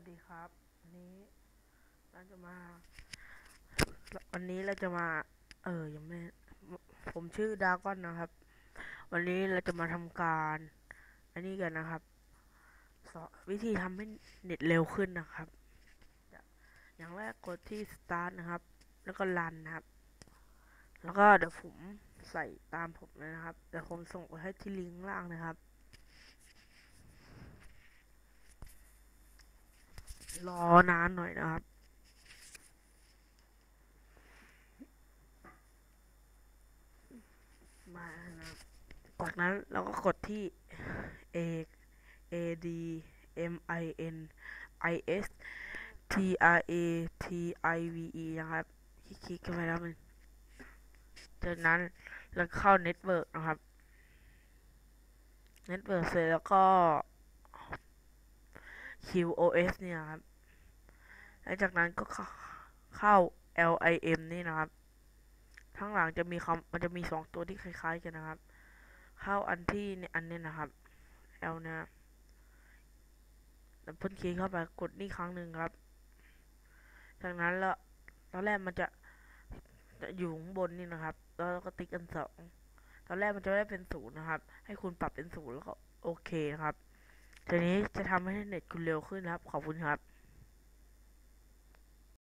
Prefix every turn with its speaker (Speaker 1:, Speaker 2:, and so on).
Speaker 1: วัสดีครับวันนี้เราจะมา วันนี้เราจะมา เออยังไม่ ผมชื่อดากอนนะครับ วันนี้เราจะมาทำการ อันนี้กันนะครับสอนวิธีทำให้เน็ตเร็วขึ้นนะครับ อย่างแรกกดที่ start นะครับ แล้วก็ run นะครับ แล้วก็เดี๋ยวผมใส่ตามผมเลยนะครับ เดี๋ยวผมส่งไปให้ที่ลิงก์ล่างนะครับ รอนานหน่อยนะครับ มานะครับจากนั้นเราก็กดที่ A A D M I N I S T R A T I V E นะครับ คลิกๆเข้าไปแล้วมันจากนั้นเราเข้าเน็ตเวิร์กนะครับ เน็ตเวิร์กเสร็จแล้วก็ QoS เนี่ยครับแล้วจากนั้นก็เข้า LIM นี่นะครับข้างหลังจะมีคำมันจะมีสองตัวที่คล้าย ๆ กันนะครับ เข้าอันที่เนี่ยอันนี้นะครับ L นี่ยแล้วพ่นคีย์เข้าไปกดนี่ครั้งหนึ่งครับ จากนั้นแล้วตอนแรกมันจะจะอยู่ข้างบนนี่นะครับ แล้วก็ติ๊กอันสองตอนแรกมันจะได้เป็นศูนย์นะครับ ให้คุณปรับเป็นศูนย์แล้วก็โอเคนะครับ ทีนี้จะทำให้เน็ตคุณเร็วขึ้นครับ ขอบคุณครับ